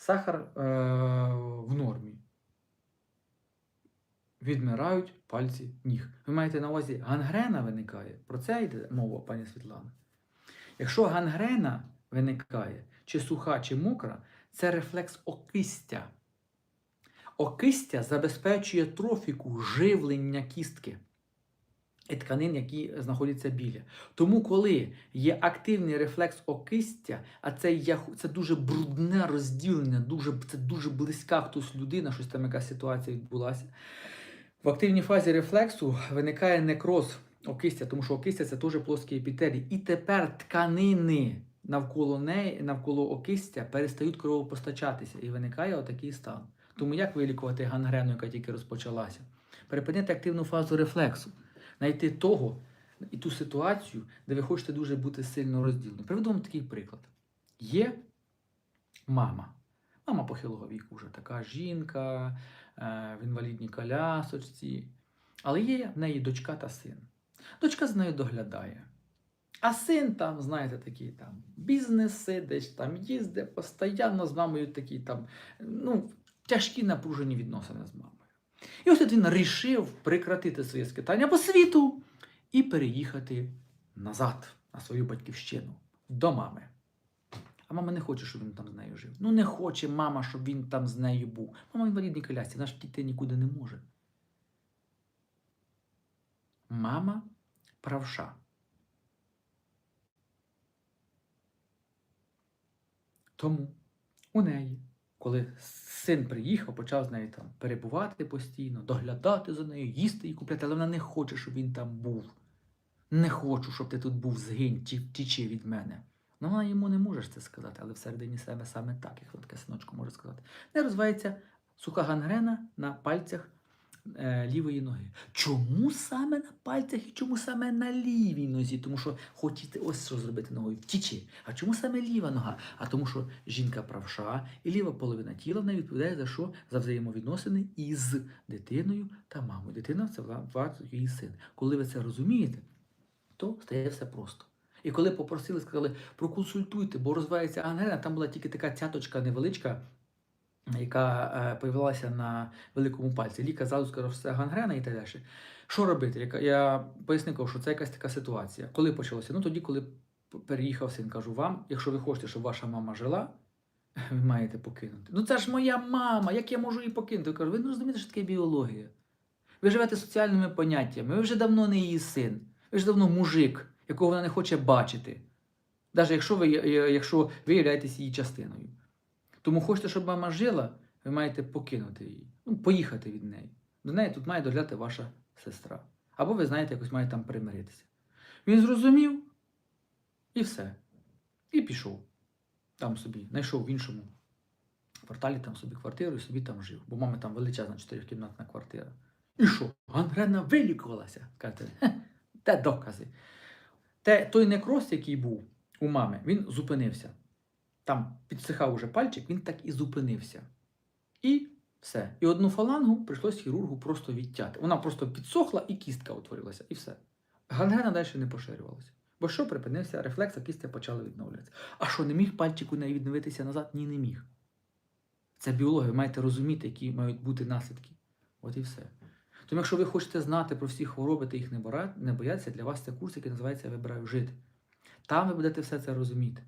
сахар е, в нормі. Відмирають пальці ніг. Ви маєте на увазі, гангрена виникає. Про це йде мова, пані Світлана. Якщо гангрена виникає, чи суха, чи мокра, це рефлекс окистя. Окистя забезпечує трофіку живлення кістки і тканин, які знаходяться біля. Тому, коли є активний рефлекс окистя, а це, це дуже брудне розділення, дуже, це дуже близька хтось людина, щось там якась ситуація відбулася. В активній фазі рефлексу виникає некроз окистя, тому що окистя це теж плоскі епітелії. І тепер тканини навколо неї, навколо окистя перестають кровопостачатися і виникає отакий стан. Тому як вилікувати гангрену, яка тільки розпочалася? Перепинити активну фазу рефлексу, знайти того і ту ситуацію, де ви хочете дуже бути сильно розділені. Приведу вам такий приклад. Є мама. Мама похилого віку вже така жінка, е, в інвалідній колясочці. Але є в неї дочка та син. Дочка з нею доглядає. А син там, знаєте, такий там бізнеси, десь там їздить, постійно з мамою такі там, ну, тяжкі напружені відносини з мамою. І ось він рішив прекратити своє скитання по світу і переїхати назад на свою батьківщину до мами. А мама не хоче, щоб він там з нею жив. Ну не хоче мама, щоб він там з нею був. Мама інвалідній колясці, вона ж дітей нікуди не може. Мама правша. Тому у неї, коли син приїхав, почав з нею там перебувати постійно, доглядати за нею, їсти і купляти, але вона не хоче, щоб він там був. Не хочу, щоб ти тут був згинь, ті- тічи від мене. Ну, вона йому не може це сказати, але всередині себе саме так, як таке синочку може сказати. Не розвивається суха гангрена на пальцях лівої ноги. Чому саме на пальцях і чому саме на лівій нозі? Тому що хочете ось що зробити ногою втічі. А чому саме ліва нога? А тому, що жінка правша і ліва половина тіла вона відповідає за що? За взаємовідносини із дитиною та мамою. Дитина це її син. Коли ви це розумієте, то стає все просто. І коли попросили, сказали, проконсультуйте, бо розвивається ангрена, там була тільки така цяточка невеличка, яка е, появилася на великому пальці. Лікар зразу що це гангрена і так далі. Що робити? Я, пояснив, що це якась така ситуація. Коли почалося? Ну тоді, коли переїхав син, кажу вам, якщо ви хочете, щоб ваша мама жила, ви маєте покинути. Ну це ж моя мама, як я можу її покинути? Я кажу, ви не розумієте, що таке біологія. Ви живете соціальними поняттями, ви вже давно не її син, ви ж давно мужик, якого вона не хоче бачити. Навіть якщо ви, якщо ви являєтесь її частиною. Тому хочете, щоб мама жила, ви маєте покинути її, ну, поїхати від неї. До неї тут має доглядати ваша сестра. Або ви знаєте, якось маєте там примиритися. Він зрозумів і все. І пішов. Там собі, знайшов в іншому кварталі там собі квартиру і собі там жив. Бо мами там величезна чотирьохкімнатна квартира. І що? Гангрена вилікувалася. Кажете, «Хе, де докази? Те, той некроз, який був у мами, він зупинився. Там підсихав уже пальчик, він так і зупинився. І все. І одну фалангу прийшлось хірургу просто відтяти. Вона просто підсохла і кістка утворилася, і все. Гангрена далі не поширювалася. Бо що припинився, рефлекс, а кістя почала відновлюватися. А що, не міг пальчик у неї відновитися назад? Ні, не міг. Це біологія, ви маєте розуміти, які мають бути наслідки. От і все. Тому якщо ви хочете знати про всі хвороби та їх не боятися, для вас це курс, який називається Вибираю жити. Там ви будете все це розуміти.